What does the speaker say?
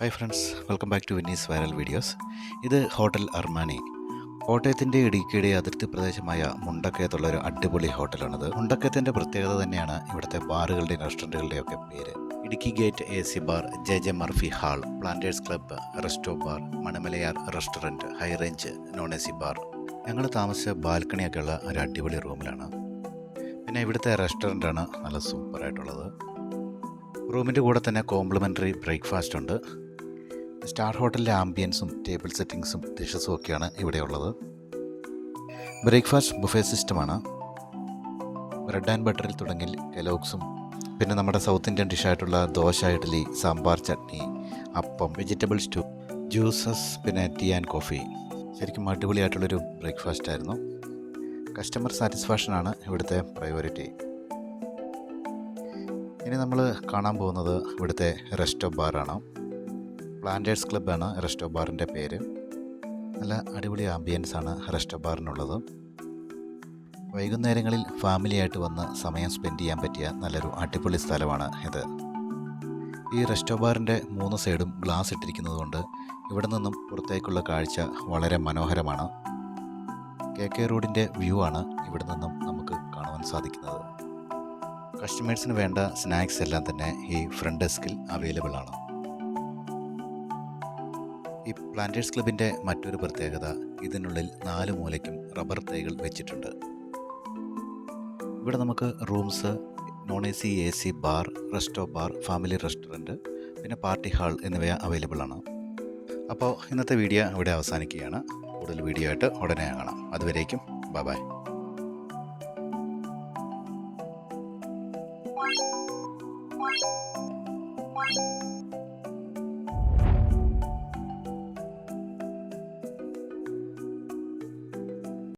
Hi friends welcome back to Vinnie's viral videos ഇത് hotel Armani. കോട്ടയത്തിന്റെ ഇടുക്കിയുടെ അതിർത്തി പ്രദേശമായ മുണ്ടക്കയത്തുള്ള ഒരു അടിപൊളി ഹോട്ടലാണിത്. മുണ്ടക്കയത്തിന്റെ പ്രത്യേകത തന്നെയാണ് ഇവിടുത്തെ ബാറുകളുടെയും റെസ്റ്റോറന്റുകളുടെയും ഒക്കെ പേര്. Idukki gate A C bar J J Murphy hall planters club resto bar Manamalayar restaurant high range non A C bar. ഞങ്ങൾ താമസിച്ച ബാൽക്കണിയൊക്കെ ഉള്ള ഒരു അടിപൊളി റൂമിലാണ്. പിന്നെ ഇവിടുത്തെ റെസ്റ്റോറന്റാണ് നല്ല സൂപ്പറായിട്ടുള്ളത് റൂമിന്റെ കൂടെ തന്നെ കോംപ്ലിമെന്ററി ബ്രേക്ക്ഫാസ്റ്റ് ഉണ്ട്. സ്റ്റാർ ഹോട്ടലിലെ ആംബിയൻസും ടേബിൾ സെറ്റിങ്സും ഡിഷസും ഒക്കെയാണ് ഇവിടെയുള്ളത് ബ്രേക്ക്ഫാസ്റ്റ് ബുഫേ സിസ്റ്റമാണ്. ബ്രെഡ് ആൻഡ് ബട്ടറിൽ തുടങ്ങി കെലോക്സും പിന്നെ നമ്മുടെ south Indian ഡിഷായിട്ടുള്ള dosa idli sambar chutney appam vegetable stew juices പിന്നെ ടീ ആൻഡ് കോഫി. ശരിക്കും അടിപൊളിയായിട്ടുള്ളൊരു ബ്രേക്ക്ഫാസ്റ്റ് ആയിരുന്നു. കസ്റ്റമർ സാറ്റിസ്ഫാക്ഷനാണ് ഇവിടുത്തെ പ്രയോറിറ്റി. ഇനി നമ്മൾ കാണാൻ പോകുന്നത് ഇവിടുത്തെ റെസ്റ്റോ ബാറാണ്. പ്ലാന്റേഴ്സ് ക്ലബ്ബാണ് റെസ്റ്റോ ബാറിന്റെ പേര്. നല്ല അടിപൊളി ആംബിയൻസ് ആണ് റെസ്റ്റോ ബാറിനുള്ളത് വൈകുന്നേരങ്ങളിൽ ഫാമിലിയായിട്ട് വന്ന് സമയം സ്പെൻഡ് ചെയ്യാൻ പറ്റിയ നല്ലൊരു അടിപൊളി സ്ഥലമാണ് ഇത്. ഈ റെസ്റ്റോ ബാറിന്റെ മൂന്ന് സൈഡും ഗ്ലാസ് ഇട്ടിരിക്കുന്നതുകൊണ്ട് ഇവിടെ നിന്നും പുറത്തേക്കുള്ള കാഴ്ച വളരെ മനോഹരമാണ്. കെ കെ റോഡിന്റെ വ്യൂ ആണ് ഇവിടെ നിന്നും നമുക്ക് കാണുവാൻ സാധിക്കുന്നത്. കസ്റ്റമേഴ്സിന് വേണ്ട സ്നാക്സ് എല്ലാം തന്നെ ഈ ഫ്രണ്ട് ഡെസ്കിൽ അവൈലബിൾ ആണ്. ഈ പ്ലാന്റേഴ്സ് ക്ലബിന്റെ മറ്റൊരു പ്രത്യേകത ഇതിനുള്ളിൽ നാല് മൂലയ്ക്കും റബ്ബർ തൈകൾ വെച്ചിട്ടുണ്ട്. ഇവിടെ നമുക്ക് rooms non A C A C bar resto bar family restaurant പിന്നെ പാർട്ടി ഹാൾ എന്നിവ അവൈലബിൾ ആണ്. അപ്പോൾ ഇന്നത്തെ വീഡിയോ ഇവിടെ അവസാനിക്കുകയാണ്. കൂടുതൽ വീഡിയോ ആയിട്ട് ഉടനെ കാണാം. അതുവരേക്കും ബൈ ബൈ Thank you.